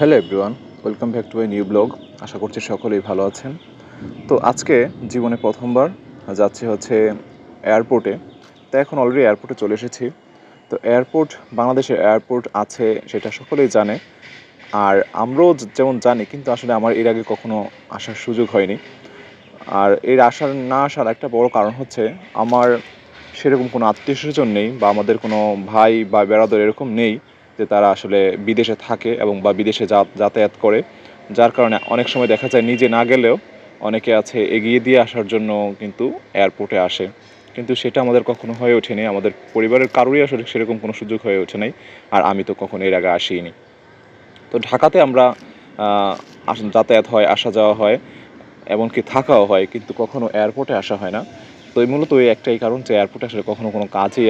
Hello everyone welcome back to my new blog আশা করছি সকলেই ভালো আছেন। তো আজকে জীবনে প্রথমবার যাচ্ছি হচ্ছে এয়ারপোর্টে তো এখন অলরেডি এয়ারপোর্টে চলে এসেছি। তো এয়ারপোর্ট বাংলাদেশের এয়ারপোর্ট আছে সেটা সকলেই জানে। আর আমরাও যেমন জানি, কিন্তু আসলে আমার এর আগে কখনো আসার সুযোগ হয়নি। আর এর আসার, না আসার একটা বড় কারণ হচ্ছে, আমার সেরকম কোনো আত্মীয় স্বজন নেই বা আমাদের কোনো ভাই বা বেড়াদর এরকম নেই। যে তারা আসলে বিদেশে থাকে এবং বা বিদেশে যাতায়াত করে। যার কারণে অনেক সময় দেখা যায় নিজে না গেলেও অনেকে আছে এগিয়ে দিয়ে আসার জন্য কিন্তু এয়ারপোর্টে আসে। কিন্তু সেটা আমাদের কখনো হয়ে ওঠেনি। আমাদের পরিবারের কারোরই আসলে সেরকম কোনো সুযোগ হয়ে ওঠে নাই। আর আমি তো কখনো এর আগে আসিনি। তো ঢাকাতে আমরা যাতায়াত হয়, আসা যাওয়া হয়, এমনকি থাকাও হয়, কিন্তু কখনো এয়ারপোর্টে আসা হয় না। তো এই মূলত এই একটাই কারণ যে এয়ারপোর্টে আসলে কখনো কোনো কাজেই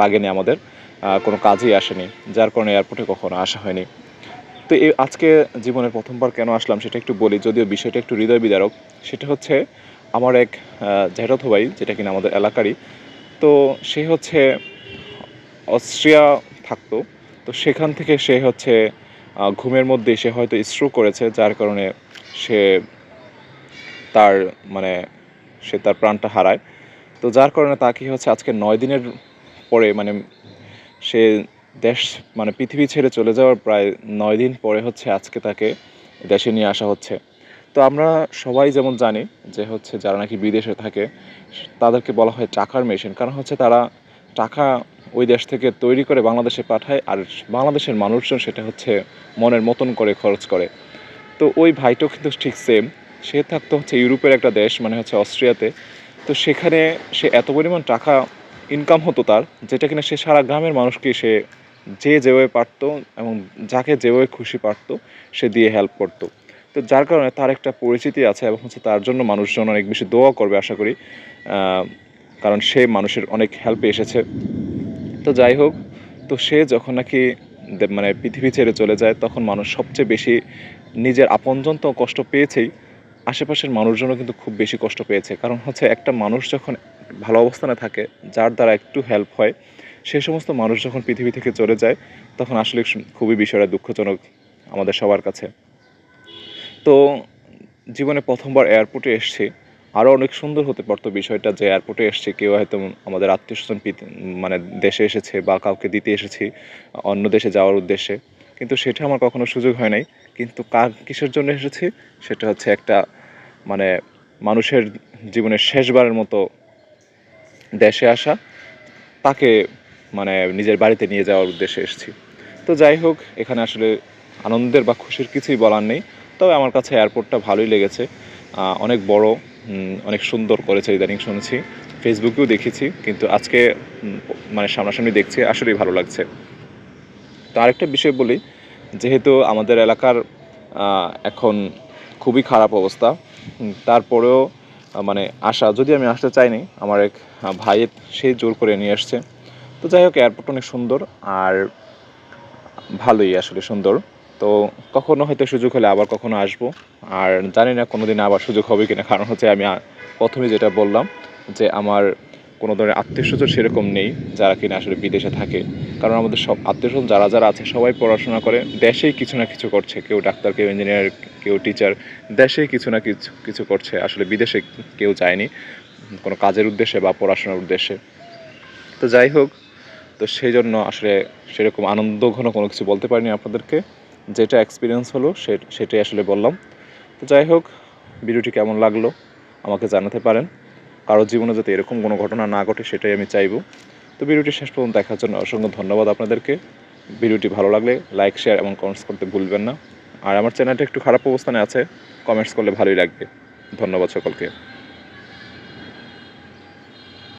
লাগেনি আমাদের। কোনো কাজেই আসেনি, যার কারণে এয়ারপোর্টে কখনো আসা হয়নি। তো এই আজকে জীবনের প্রথমবার কেন আসলাম সেটা একটু বলি, যদিও বিষয়টা একটু হৃদয় বিদারক সেটা হচ্ছে আমার এক জ্যাঠাতো ভাই, যেটা কিনা আমাদের এলাকারই, তো সে হচ্ছে অস্ট্রিয়া থাকতো। তো সেখান থেকে সে হচ্ছে ঘুমের মধ্যে সে হয়তো স্ট্রোক করেছে, যার কারণে সে তার মানে সে তার প্রাণটা হারায়। তো যার কারণে তাকে হচ্ছে আজকে নয় দিনের পরে মানে সে দেশ মানে পৃথিবী ছেড়ে চলে যাওয়ার প্রায় নয় দিন পরে হচ্ছে আজকে তাকে দেশে নিয়ে আসা হচ্ছে। তো আমরা সবাই যেমন জানি যে হচ্ছে যারা নাকি বিদেশে থাকে, তাদেরকে বলা হয় টাকার মেশিন। কারণ হচ্ছে তারা টাকা ওই দেশ থেকে তৈরি করে বাংলাদেশে পাঠায় আর বাংলাদেশের মানুষজন সেটা হচ্ছে মনের মতন করে খরচ করে। তো ওই ভাইটাও কিন্তু ঠিক সেম সে থাকতো হচ্ছে ইউরোপের একটা দেশ মানে হচ্ছে অস্ট্রিয়াতে। তো সেখানে সে এত পরিমাণ টাকা ইনকাম হতো তার, যেটা কিনা সে সারা গ্রামের মানুষকে সে যে যেভাবে পারতো এবং যাকে যেভাবে খুশি পারতো, সে দিয়ে হেল্প করতো। তো যার কারণে তার একটা পরিচিতি আছে এবং হচ্ছে তার জন্য মানুষজন অনেক বেশি দোয়া করবে আশা করি কারণ সে মানুষের অনেক হেল্পে এসেছে। তো যাই হোক, তো সে যখন নাকি মানে পৃথিবী ছেড়ে চলে যায়, তখন মানুষ সবচেয়ে বেশি নিজের আপনজন তো কষ্ট পেয়েছেই, আশেপাশের মানুষজনও কিন্তু খুব বেশি কষ্ট পেয়েছে। কারণ হচ্ছে একটা মানুষ যখন ভালো অবস্থানে থাকে, যার দ্বারা একটু হেল্প হয়। সে সমস্ত মানুষ যখন পৃথিবী থেকে চলে যায়, তখন আসলে খুবই বিষয়টা দুঃখজনক আমাদের সবার কাছে। তো জীবনে প্রথমবার এয়ারপোর্টে এসছি। আরও অনেক সুন্দর হতে পারতো বিষয়টা যে এয়ারপোর্টে এসছে, কেউ হয়তো আমাদের আত্মীয় স্বজন মানে দেশে এসেছে বা কাউকে দিতে এসেছি, অন্য দেশে যাওয়ার উদ্দেশ্যে। কিন্তু সেটা আমার কখনো সুযোগ হয় নাই। কিন্তু কার, কিসের জন্য এসেছি? সেটা হচ্ছে একটা মানে মানুষের জীবনের শেষবারের মতো দেশে আসা, তাকে মানে নিজের বাড়িতে নিয়ে যাওয়ার উদ্দেশ্যে এসেছি। তো যাই হোক, এখানে আসলে আনন্দের বা খুশির কিছুই বলার নেই। তবে আমার কাছে এয়ারপোর্টটা ভালোই লেগেছে। অনেক বড় অনেক সুন্দর করেছে ইদানিং শুনেছি। ফেসবুকেও দেখেছি, কিন্তু আজকে মানে সামনাসামনি দেখছি, আসলেই ভালো লাগছে। তো আরেকটা বিষয় বলি, যেহেতু আমাদের এলাকার এখন খুবই খারাপ অবস্থা তারপরেও মানে আসা যদি আমি আসতে চাইনি, আমার এক ভাইয়ের সেই জোর করে নিয়ে আসছে। তো যাই হোক এয়ারপোর্ট অনেক সুন্দর আর ভালোই আসলে সুন্দর। তো কখনো হয়তো সুযোগ হলে আবার কখনো আসব। আর জানি না কোনো দিন আবার সুযোগ হবে কিনা, কারণ হচ্ছে আমি প্রথমে যেটা বললাম যে আমার কোনো ধরনের আত্মীয় স্বজন সেরকম নেই যারা কিনা আসলে বিদেশে থাকে। কারণ আমাদের সব আত্মীয় স্বজন যারা যারা আছে, সবাই পড়াশোনা করে, দেশেই কিছু না কিছু করছে। কেউ ডাক্তার, কেউ ইঞ্জিনিয়ার কেউ টিচার দেশেই কিছু না কিছু কিছু করছে। আসলে বিদেশে কেউ যায়নি কোনো কাজের উদ্দেশ্যে বা পড়াশোনার উদ্দেশ্যে। তো যাই হোক, তো সেই জন্য আসলে সেরকম আনন্দ ঘন কোনো কিছু বলতে পারিনি আপনাদেরকে। যেটা এক্সপিরিয়েন্স হলো সেটাই আসলে বললাম। তো যাই হোক, ভিডিওটি কেমন লাগল আমাকে জানাতে পারেন। কারোর জীবনে যাতে এরকম কোনো ঘটনা না ঘটে, সেটাই আমি চাইব। তো ভিডিওটি শেষ পর্যন্ত দেখার জন্য অসংখ্য ধন্যবাদ আপনাদেরকে। ভিডিওটি ভালো লাগলে লাইক, শেয়ার এবং কমেন্টস করতে ভুলবেন না। আর আমার চ্যানেলটা একটু খারাপ অবস্থানে আছে কমেন্টস করলে ভালোই লাগবে। ধন্যবাদ সকলকে।